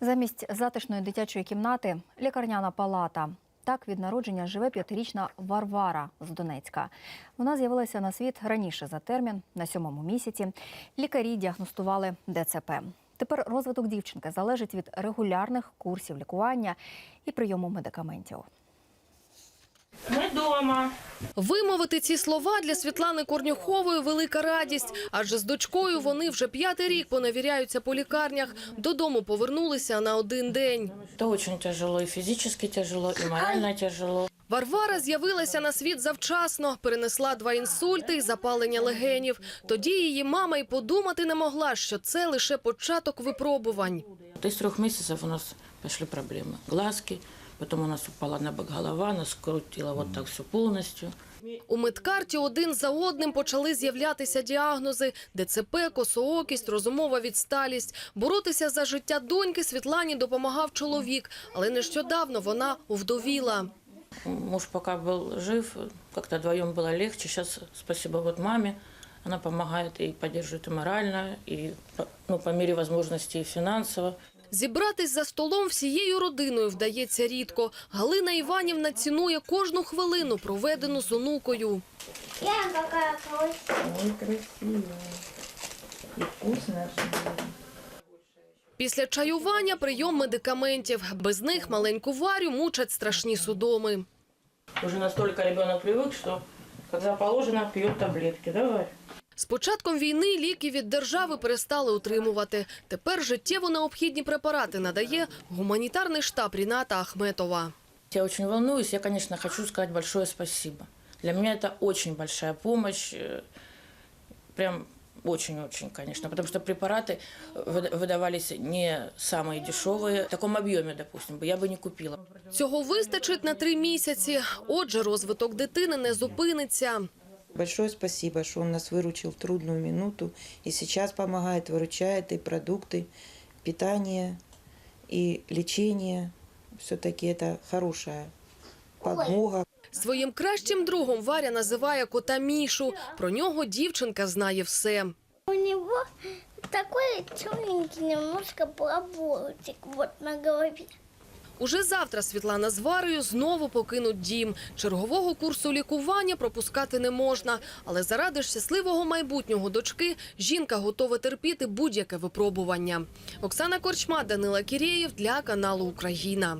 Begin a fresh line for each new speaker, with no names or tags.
Замість затишної дитячої кімнати лікарняна палата. Так від народження живе п'ятирічна Варвара з Донецька. Вона з'явилася на світ раніше за термін, на сьомому місяці. Лікарі діагностували ДЦП. Тепер розвиток дівчинки залежить від регулярних курсів лікування і прийому медикаментів.
Ми вдома.
Вимовити ці слова для Світлани Корнюхової велика радість, адже з дочкою вони вже п'ятий рік поневіряються по лікарнях. Додому повернулися на один день.
Это очень тяжело, и физически тяжело, и морально тяжело.
Варвара з'явилася на світ завчасно, перенесла два інсульти і запалення легенів. Тоді її мама й подумати не могла, що це лише початок випробувань.
Из трех месяцев у нас пошли проблемы. Глазки, потом у нас упала на бок голова, нас скрутило вот так все полностью.
У медкарті один за одним почали з'являтися діагнози: ДЦП, косоокість, розумова відсталість. Боротися за життя доньки Світлані допомагав чоловік, але нещодавно вона овдовіла.
Муж пока был жив, как-то вдвоем было легче. Сейчас спасибо вот маме, она помогает и поддерживает и морально, и ну, по мере возможностей и финансово.
Зібратись за столом всією родиною вдається рідко. Галина Іванівна цінує кожну хвилину, проведену з онукою.
Я какая красивая.
Ой, красиво. И вкусно.
Після чаювання прийом медикаментів. Без них маленьку Варю мучать страшні судоми.
Уже настолько ребенок привык, что когда положено, пьет таблетки. Давай.
З початком війни ліки від держави перестали утримувати. Тепер життєво необхідні препарати надає гуманітарний штаб Ріната Ахметова.
Я очень волнуюсь. Я, конечно, хочу сказать большое спасибо. Для меня это очень большая помощь. э, Прям очень-очень, конечно. Потому что препараты выда- выдавались не самые дешевые. В таком объеме, допустим, бы я бы не купила.
Цього вистачить на три місяці. Отже, розвиток дитини не зупиниться.
Большое спасибо, что он нас выручил в трудную минуту и сейчас помогает, выручает и продукты, питание, и лечение. Все-таки это хорошая подмога.
Своїм кращим другом Варя називає кота Мішу. Про нього дівчинка знає все.
У него такой темненький немножко плавольчик вот на голове.
Уже завтра Світлана з Варою знову покинуть дім. Чергового курсу лікування пропускати не можна. Але заради щасливого майбутнього дочки жінка готова терпіти будь-яке випробування. Оксана Корчма, Данила Кірєєв для каналу Україна.